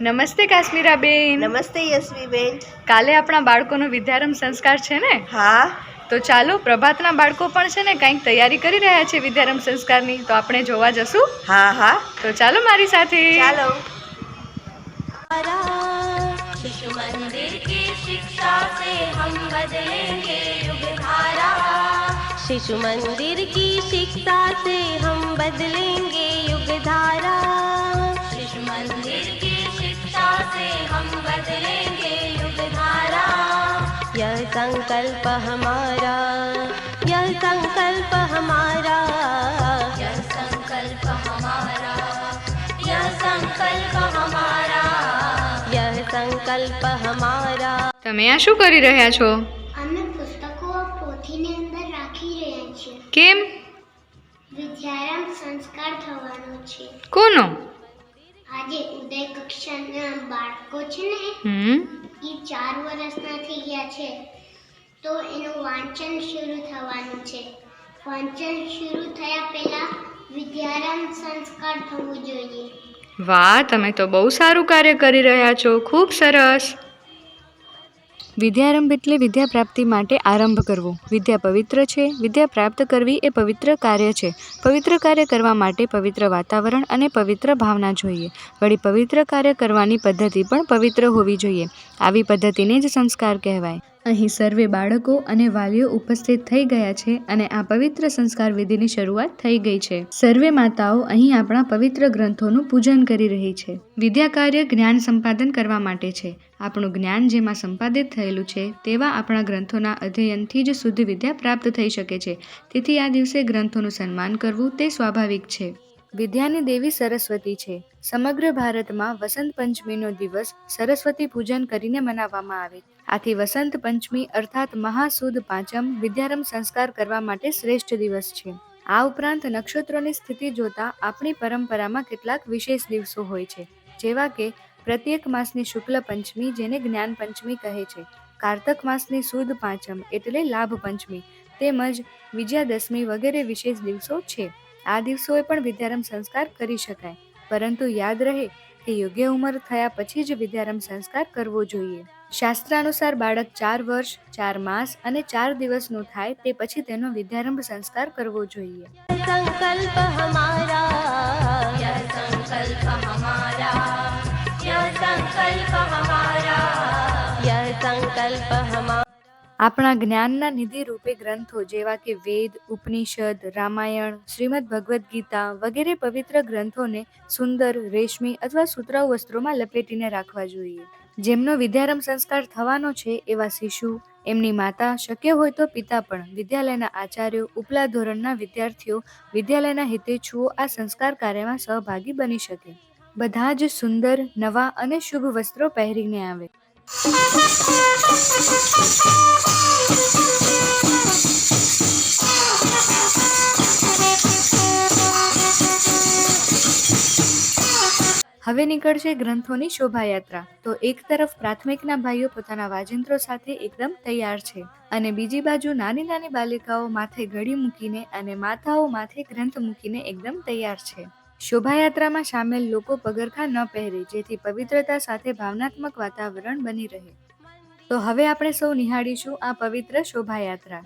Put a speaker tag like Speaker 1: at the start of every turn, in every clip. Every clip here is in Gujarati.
Speaker 1: નમસ્તે કાશ્મીરાબેન
Speaker 2: નમસ્તે યશવીબેન
Speaker 1: કાલે આપણા બાળકોનો વિદ્યારંભ સંસ્કાર છે ને
Speaker 2: હા
Speaker 1: તો ચાલો પ્રભાતના બાળકો પણ છે ને કંઈક તૈયારી કરી રહ્યા છે વિદ્યારંભ સંસ્કારની તો આપણે જોવા જશું
Speaker 2: હા હા
Speaker 1: તો ચાલો મારી સાથે
Speaker 2: ચાલો
Speaker 3: शिशु मंदिर की शिक्षा से हम बदलेंगे युग धारा शिशु मंदिर की शिक्षा से हम बदलेंगे युग धारा संकल्प हमारा यह संकल्प हमारा यह संकल्प हमारा यह संकल्प हमारा यह संकल्प हमारा
Speaker 1: તમે આ શું કરી રહ્યા છો
Speaker 4: અમે પુસ્તકો પોથીની અંદર રાખી રહ્યા છીએ
Speaker 1: કેમ
Speaker 4: વિદ્યારંભ સંસ્કાર થવાનો છે
Speaker 1: કોનો
Speaker 4: આજે ઉદય કક્ષાના બાળકો છે ને
Speaker 1: હમ
Speaker 4: એ ચાર વર્ષના થઈ ગયા છે તો એનું વાંચન શરૂ થવાનું છે. વાંચન શરૂ થયા પહેલા વિદ્યારંભ સંસ્કાર થવું જોઈએ.
Speaker 1: વાહ તમે તો બહુ સારું કાર્ય કરી રહ્યા છો. ખૂબ સરસ. વિદ્યારંભ એટલે વિદ્યા પ્રાપ્તિ માટે આરંભ કરવો. વિદ્યા પવિત્ર છે. વિદ્યા પ્રાપ્ત કરવી એ પવિત્ર કાર્ય છે. પવિત્ર કાર્ય કરવા માટે પવિત્ર વાતાવરણ અને પવિત્ર ભાવના જોઈએ. વળી પવિત્ર કાર્ય કરવાની પદ્ધતિ પણ પવિત્ર હોવી જોઈએ. આવી પદ્ધતિને જ સંસ્કાર કહેવાય. અહીં સર્વે બાળકો અને વાલીઓ ઉપસ્થિત થઈ ગયા છે અને આ પવિત્ર સંસ્કાર વિધિની શરૂઆત થઈ ગઈ છે. સર્વે માતાઓ અહીં આપણા પવિત્ર ગ્રંથોનું પૂજન કરી રહી છે. વિદ્યા કાર્ય જ્ઞાન સંપાદન કરવા માટે છે. આપણું જ્ઞાન જેમાં સંપાદિત થયેલું છે તેવા આપણા ગ્રંથોના અધ્યયનથી જ શુદ્ધ વિદ્યા પ્રાપ્ત થઈ શકે છે. તેથી આ દિવસે ગ્રંથોનું સન્માન કરવું તે સ્વાભાવિક છે. વિદ્યાની દેવી સરસ્વતી છે. સમગ્ર ભારતમાં વસંત પંચમીનો દિવસ સરસ્વતી પૂજન કરીને મનાવવામાં આવે. આથી વસંત પંચમી અર્થાત મહાસુદ પાંચમ વિદ્યારંભ સંસ્કાર કરવા માટે શ્રેષ્ઠ દિવસ છે. આ ઉપરાંત નક્ષત્રોની સ્થિતિ જોતા આપણી પરંપરામાં કેટલાક વિશેષ દિવસો હોય છે. જેવા કે પ્રત્યેક માસની શુક્લ પંચમી જેને જ્ઞાન પંચમી કહે છે. કારતક માસની સુદ પાંચમ એટલે લાભ પંચમી. તેમજ વિજયાદશમી વગેરે વિશેષ દિવસો છે. આ દિવસોએ પણ વિદ્યારંભ સંસ્કાર કરી શકાય. પરંતુ યાદ રહે કે યોગ્ય ઉંમર થયા પછી જ વિદ્યારંભ સંસ્કાર કરવો જોઈએ. શાસ્ત્રાનુસાર બાળક ચાર વર્ષ, ચાર માસ અને ચાર દિવસનું થાય તે પછી તેનો વિદ્યારંભ સંસ્કાર કરવો જોઈએ.
Speaker 3: સંકલ્પ હમારા સંકલ્પ હમારા સંકલ્પ હમારા સંકલ્પ
Speaker 1: આપણા જ્ઞાનના નિધિ રૂપે ગ્રંથો જેવા કે વેદ, ઉપનિષદ, રામાયણ, શ્રીમદ ભગવદ્ ગીતા વગેરે પવિત્ર ગ્રંથોને સુંદર, રેશમી અથવા સુતરાઉ વસ્ત્રોમાં લપેટીને રાખવા જોઈએ. જેમનો વિદ્યારંભ સંસ્કાર થવાનો છે એવા શિશુ, એમની માતા શક્ય હોય તો પિતા પણ વિદ્યાલયના આચાર્યો, ઉપલા ધોરણના વિદ્યાર્થીઓ, વિદ્યાલયના હિતેચ્છુઓ આ સંસ્કાર કાર્યમાં સહભાગી બની શકે. બધા જ સુંદર, નવા અને શુભ વસ્ત્રો પહેરીને આવે. હવે નીકળશે ગ્રંથોની શોભાયાત્રા. તો એક તરફ પ્રાથમિકના ભાઈઓ પોતાના વાજિંત્રો સાથે એકદમ તૈયાર છે અને બીજી બાજુ નાની નાની બાલિકાઓ માથે ઘડી મૂકીને અને માતાઓ માથે ગ્રંથ મૂકીને એકદમ તૈયાર છે. શોભાયાત્રામાં સામેલ લોકો પગરખા ન પહેરે, જેથી પવિત્રતા સાથે ભાવનાત્મક વાતાવરણ બની રહે. તો હવે આપણે સૌ નિહાળીશું આ પવિત્ર શોભાયાત્રા.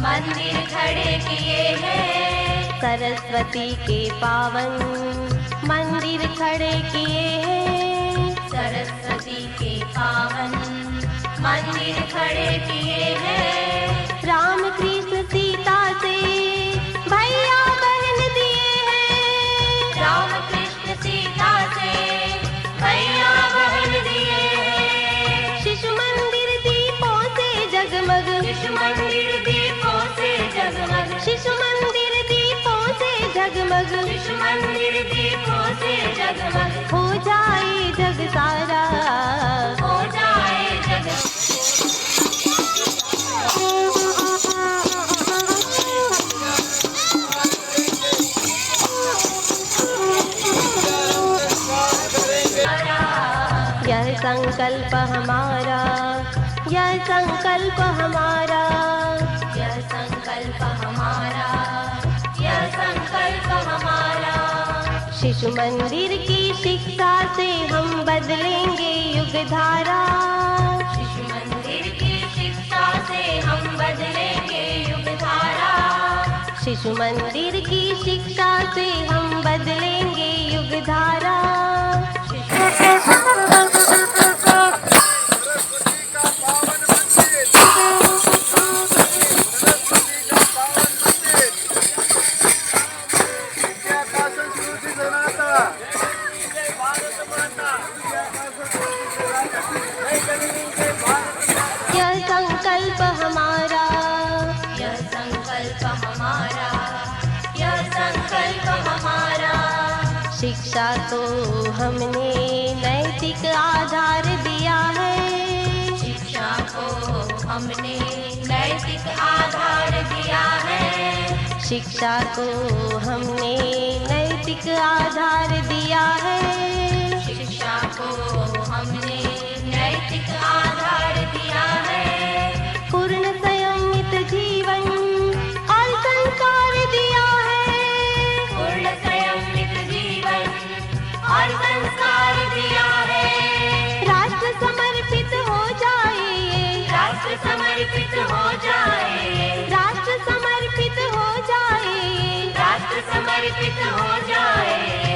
Speaker 3: મંદિર ખડે કિયે હૈ. સરસ્વતી કે પાવન મંદિર ખડે કે હૈ. સરસ્વતી કે પાવન મંદિર ખડે કિયે सारा। हो जाए जग यह संकल्प हमारा यह संकल्प हमारा। यह संकल्प हमारा यह संकल्प हमारा। शिशु मंदिर की शिक्षा से हम बदलेंगे युग धारा। शिशु मंदिर की शिक्षा से हम बदलेंगे युग धारा शिशु मंदिर की शिक्षा से हम बदलेंगे युग धारा। शिक्षा को हमने नैतिक आधार दिया है। शिक्षा को हमने नैतिक आधार दिया है। शिक्षा को हमने नैतिक आधार दिया है। शिक्षा को समर्पित हो जाए राष्ट्र समर्पित हो जाए राष्ट्र समर्पित हो जाए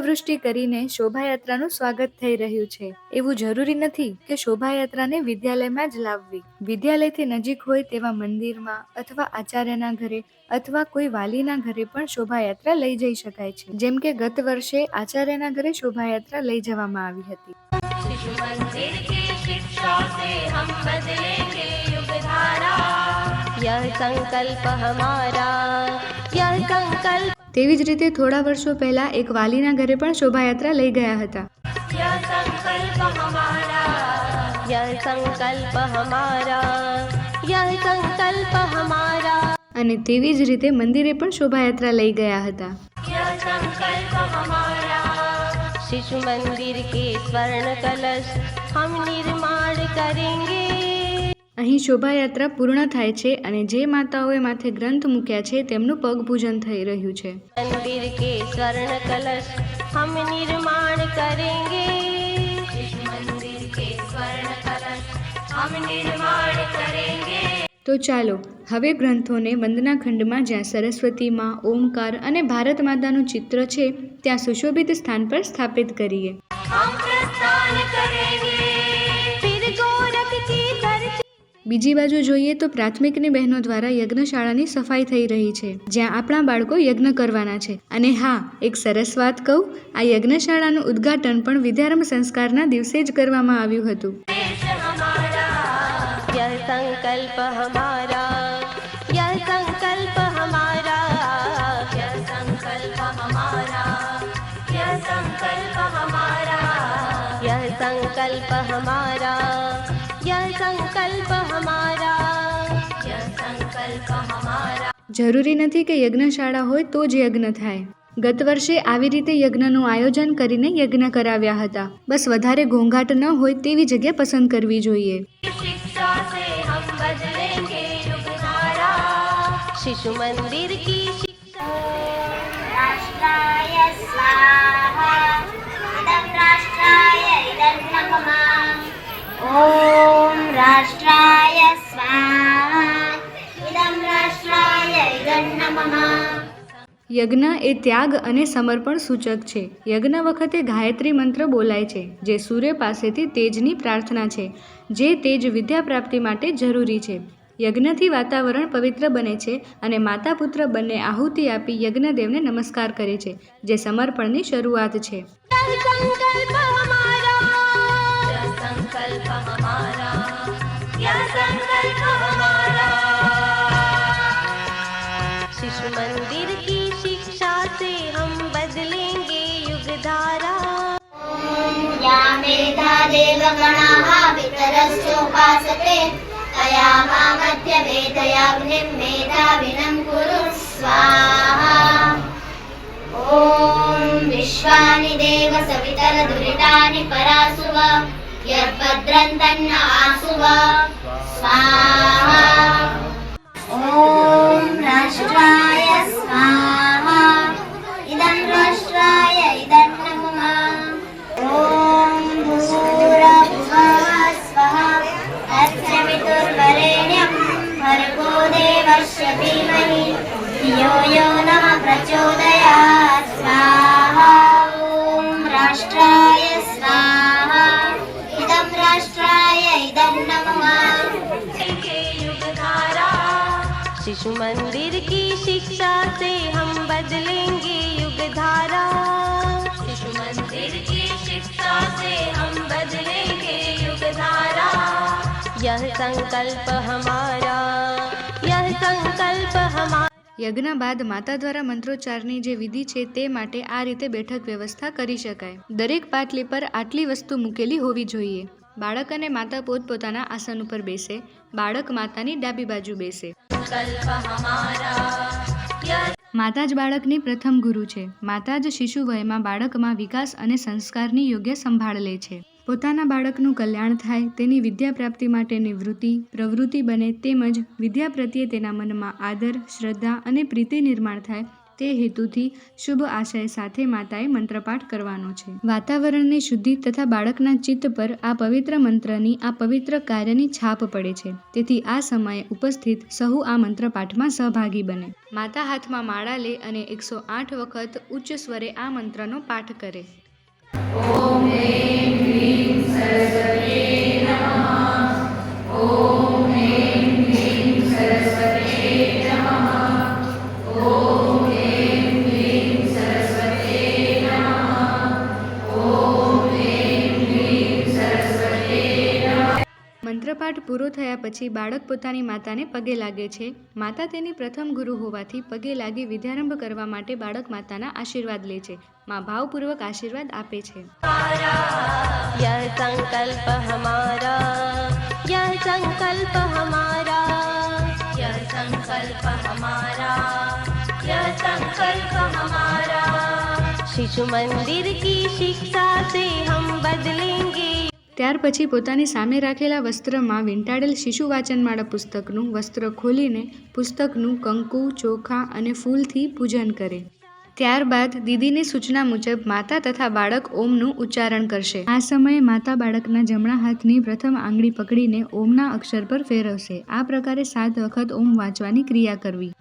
Speaker 1: પુષ્પવૃષ્ટિ કરીને શોભાયાત્રાનું સ્વાગત થઈ રહ્યું છે. એવું જરૂરી નથી કે શોભાયાત્રાને વિદ્યાલયમાં જ લાવવી. વિદ્યાલયથી નજીક હોય તેવા મંદિરમાં અથવા આચાર્યના ઘરે અથવા કોઈ વાલીના ઘરે પણ શોભાયાત્રા લઈ જઈ શકાય છે. જેમ કે ગત વર્ષે આચાર્યના ઘરે શોભાયાત્રા લઈ જવામાં આવી હતી.
Speaker 3: સંકલ્પ હમારા સંકલ્પ
Speaker 1: તેવી જ રીતે થોડા વર્ષો પહેલાં એક વાલીના ઘરે પણ શોભાયાત્રા લઈ ગયા હતા. અને તેવી જ રીતે મંદિરે પણ શોભાયાત્રા લઈ ગયા હતા.
Speaker 3: શિશુ મંદિર કે સ્વર્ણ કલશ હમ નિર્માણ કરેંગે.
Speaker 1: અહીં શોભાયાત્રા પૂર્ણ થાય છે અને જે માતાઓએ માથે ગ્રંથ મૂક્યા છે તેમનું પગપૂજન થઈ રહ્યું છે.
Speaker 3: મંદિર કે સ્વર્ણ કલશ હમ નિર્માણ કરેંગે. મંદિર કે સ્વર્ણ કલશ હમ નિર્માણ કરેંગે.
Speaker 1: તો ચાલો હવે ગ્રંથોને વંદના ખંડમાં જ્યાં સરસ્વતીમાં ઓમકાર અને ભારત માતાનું ચિત્ર છે ત્યાં સુશોભિત સ્થાન પર સ્થાપિત કરીએ. બીજી બાજુ જોઈએ તો પ્રાથમિકની બહેનો દ્વારા યજ્ઞશાળાની સફાઈ થઈ રહી છે, જ્યાં આપણા બાળકો યજ્ઞ કરવાના છે. અને હા, એક સરસ વાત કહું, આ યજ્ઞશાળાનું ઉદ્ઘાટન પણ વિદ્યારંભ સંસ્કારના દિવસે જ કરવામાં આવ્યું હતું.
Speaker 3: સંકલ્પ હમા
Speaker 1: જરૂરી નથી કે યજ્ઞશાળા હોય તો જ યજ્ઞ થાય. ગત વર્ષે આવી રીતે યજ્ઞનું આયોજન કરીને યજ્ઞ કરાવ્યા હતા. બસ વધારે ઘોંઘાટ ન હોય તેવી જગ્યા પસંદ કરવી જોઈએ.
Speaker 4: ઓમ રાષ્ટ્રાય સ્વાહા.
Speaker 1: યજ્ઞ એ ત્યાગ અને સમર્પણ સૂચક છે. યજ્ઞ વખતે ગાયત્રી મંત્ર બોલાય છે, જે સૂર્ય પાસેથી તેજની પ્રાર્થના છે, જે તેજ વિદ્યા પ્રાપ્તિ માટે જરૂરી છે. યજ્ઞથી વાતાવરણ પવિત્ર બને છે અને માતા પુત્ર બંને આહુતિ આપી યજ્ઞદેવને નમસ્કાર કરે છે, જે સમર્પણની શરૂઆત છે.
Speaker 3: शिशु मंदिर की शिक्षा से हम बदलेंगे युग धारा
Speaker 4: या मेधा देवगणाः पितरस्योपासते छाया मामध्य वेदयाग्निं मेधाविनं कुरु स्वाहा ॐ विश्वानि देव सवितरदुरितानि परासुव यद्भद्रं तन्न आसुव स्वाहा ॐ అశ్వాయ స్వాహ ఇదం రాష్ట్రాయ ఇదం నమ ఓం భూరభువ స్వః తత్సవితుర్వరేణ్యం భర్గో దేవస్య ధీమహి ధియో యో నమ ప్రచోదయాత్ స్వాహ ఓం రాష్ట్రాయ స్వాహ
Speaker 3: ఇదం युग धारा शिशु मंदिर की शिक्षा से हम बदलेंगे युग धारा शिशु मंदिर की शिक्षा से हम बदलेंगे युग धारा यह संकल्प हमारा यह संकल्प हमारा
Speaker 1: યજ્ઞ બાદ માતા દ્વારા મંત્રોચ્ચારની જે વિધિ છે તે માટે આ રીતે બેઠક વ્યવસ્થા કરી શકાય દરેક પાટલી પર આટલી વસ્તુ મૂકેલી હોવી જોઈએ બાળક અને માતા પોતપોતાના આસન ઉપર બેસે બાળક માતાની ડાબી બાજુ બેસે માતા જ બાળકની પ્રથમ ગુરુ છે. માતા જ શિશુ વયમાં બાળકમાં વિકાસ અને સંસ્કારની યોગ્ય સંભાળ લે છે. પોતાના બાળકનું કલ્યાણ થાય, તેની વિદ્યા પ્રાપ્તિ માટેની વૃત્તિ પ્રવૃત્તિ બને તેમજ વિદ્યા પ્રત્યે તેના મનમાં આદર, શ્રદ્ધા અને પ્રીતિ નિર્માણ થાય તે હેતુથી શુભ આશય સાથે માતાએ મંત્રપાઠ કરવાનો છે. વાતાવરણની શુદ્ધિ તથા બાળકના ચિત્ત પર આ પવિત્ર મંત્રની, આ પવિત્ર કાર્યની છાપ પડે છે. તેથી આ સમયે ઉપસ્થિત સહુ આ મંત્રપાઠમાં સહભાગી બને. માતા હાથમાં માળા લે અને એકસો આઠ વખત ઉચ્ચ સ્વરે આ મંત્રનો પાઠ કરે. પૂજાપાઠ પૂરો થયા પછી બાળક પોતાની માતાને પગે લાગે છે. માતા તેની પ્રથમ ગુરુ હોવાથી પગે લાગી વિદ્યારંભ કરવા માટે બાળક માતાના આશીર્વાદ લે છે. માં ભાવપૂર્વક આશીર્વાદ આપે છે.
Speaker 3: સંકલ્પ સંકલ્પ હમારા, યહ સંકલ્પ શિશુ મંદિર કી શિક્ષા સે હમ બદલેંગે
Speaker 1: ત્યાર પછી પોતાની સામે રાખેલા વસ્ત્રમાં વીંટાળેલ શિશુ વાચનમાળા પુસ્તકનું વસ્ત્ર ખોલીને પુસ્તકનું કંકુ, ચોખા અને ફૂલથી પૂજન કરે. ત્યારબાદ દીદીની સૂચના મુજબ માતા તથા બાળક ઓમનું ઉચ્ચારણ કરશે. આ સમયે માતા બાળકના જમણા હાથની પ્રથમ આંગળી પકડીને ઓમના અક્ષર પર ફેરવશે. આ પ્રકારે સાત વખત ઓમ વાંચવાની ક્રિયા કરવી.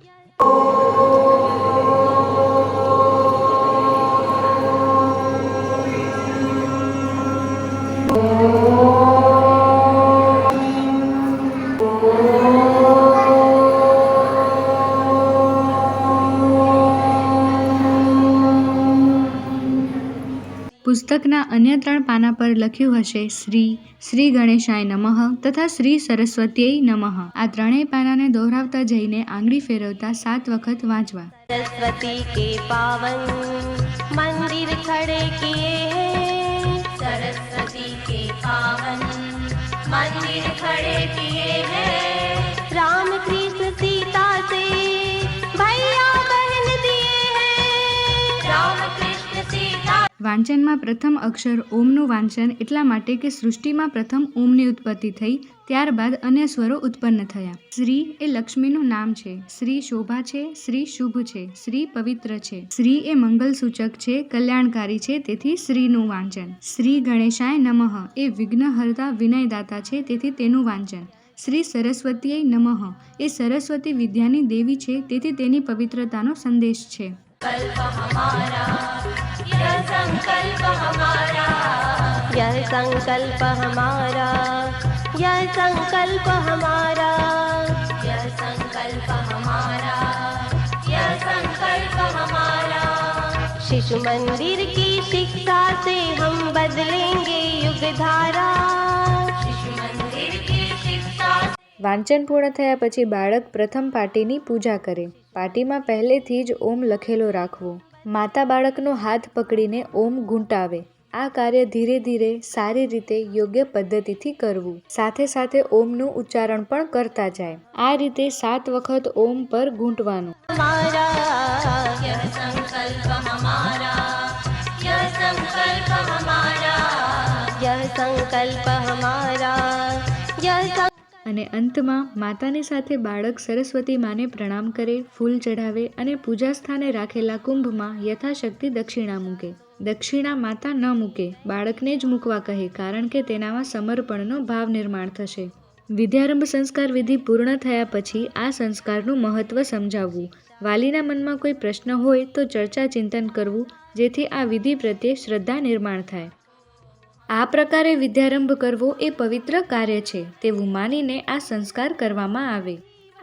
Speaker 1: પુસ્તકના અન્ય ત્રણ પાના પર લખ્યું હશે, શ્રી શ્રી ગણેશાય નમઃ તથા શ્રી સરસ્વતીય નમઃ. આ ત્રણેય પાનાને દોહરાવતા જઈને આંગળી ફેરવતા સાત વખત વાંચવા.
Speaker 3: સરસ્વતી કે પાવન, મંદિર ખડે કે
Speaker 1: વાંચનમાં પ્રથમ અક્ષર ઓમનું વાંચન એટલા માટે કે સૃષ્ટિમાં પ્રથમ ઓમની ઉત્પત્તિ થઈ, ત્યારબાદ અન્ય સ્વરો ઉત્પન્ન થયા. શ્રી એ લક્ષ્મીનું નામ છે. શ્રી શોભા છે. શ્રી શુભ છે. શ્રી પવિત્ર છે. શ્રી એ મંગલ સૂચક છે. કલ્યાણકારી છે. તેથી શ્રીનું વાંચન. શ્રી ગણેશાય નમઃ એ વિઘ્નહર્તા વિનયદાતા છે. તેથી તેનું વાંચન. શ્રી સરસ્વતીય નમઃ એ સરસ્વતી વિદ્યાની દેવી છે. તેથી તેની પવિત્રતાનો સંદેશ છે.
Speaker 3: यह संकल्प हमारा, यह संकल्प हमारा, यह संकल्प हमारा, यह संकल्प हमारा। यह संकल्प हमारा शिशु मंदिर की शिक्षा से हम बदलेंगे युग धारा। शिशु मंदिर की
Speaker 1: વાંચન પૂર્ણ થયા પછી બાળક પ્રથમ પાટીની પૂજા કરે. પાટીમાં પહેલેથી જ ઓમ લખેલો રાખવો. માતા બાળકનો હાથ પકડીને ઓમ ઘૂંટાવે. આ કાર્ય ધીરે ધીરે સારી રીતે યોગ્ય પદ્ધતિથી કરવું. સાથે સાથે ઓમનું ઉચ્ચારણ પણ કરતા જાય. આ રીતે સાત વખત ઓમ પર ઘૂંટવાનું.
Speaker 3: સંકલ્પ
Speaker 1: અને અંતમાં માતાની સાથે બાળક સરસ્વતી માને પ્રણામ કરે, ફૂલ ચઢાવે અને પૂજા સ્થાને રાખેલા કુંભમાં યથાશક્તિ દક્ષિણા મૂકે. દક્ષિણા માતા ન મૂકે, બાળકને જ મૂકવા કહે કારણ કે તેનામાં સમર્પણનો ભાવ નિર્માણ થશે. વિદ્યારંભ સંસ્કાર વિધિ પૂર્ણ થયા પછી આ સંસ્કારનું મહત્વ સમજાવવું. વાલીના મનમાં કોઈ પ્રશ્ન હોય તો ચર્ચા ચિંતન કરવું, જેથી આ વિધિ પ્રત્યે શ્રદ્ધા નિર્માણ થાય. આ પ્રકારે વિદ્યારંભ કરવો એ પવિત્ર કાર્ય છે તેવું માનીને આ સંસ્કાર કરવામાં આવે.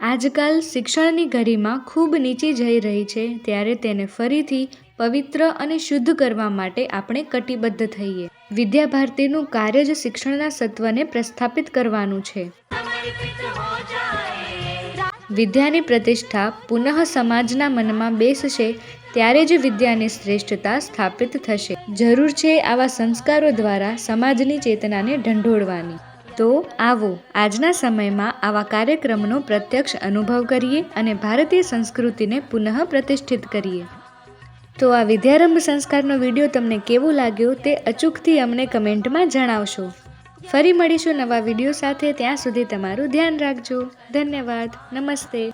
Speaker 1: આજકાલ શિક્ષણની ગરિમા ખૂબ નીચી જઈ રહી છે ત્યારે તેને ફરીથી પવિત્ર અને શુદ્ધ કરવા માટે આપણે કટિબદ્ધ થઈએ. વિદ્યાભારતીનું કાર્ય જ શિક્ષણના સત્વને પ્રસ્થાપિત કરવાનું છે. વિદ્યાની પ્રતિષ્ઠા પુનઃ સમાજના મનમાં બેસશે ત્યારે જ વિદ્યાની શ્રેષ્ઠતા સ્થાપિત થશે. જરૂર છે આવા સંસ્કારો દ્વારા સમાજની ચેતનાને ઢંઢોળવાની. તો આવો, આજના સમયમાં આવા કાર્યક્રમનો પ્રત્યક્ષ અનુભવ કરીએ અને ભારતીય સંસ્કૃતિને પુનઃ પ્રતિષ્ઠિત કરીએ. તો આ વિદ્યારંભ સંસ્કારનો વીડિયો તમને કેવો લાગ્યો તે અચૂકથી અમને કમેન્ટમાં જણાવશો. ફરી મળીશું નવા વીડિયો સાથે, ત્યાં સુધી તમારું ધ્યાન રાખજો. ધન્યવાદ. નમસ્તે.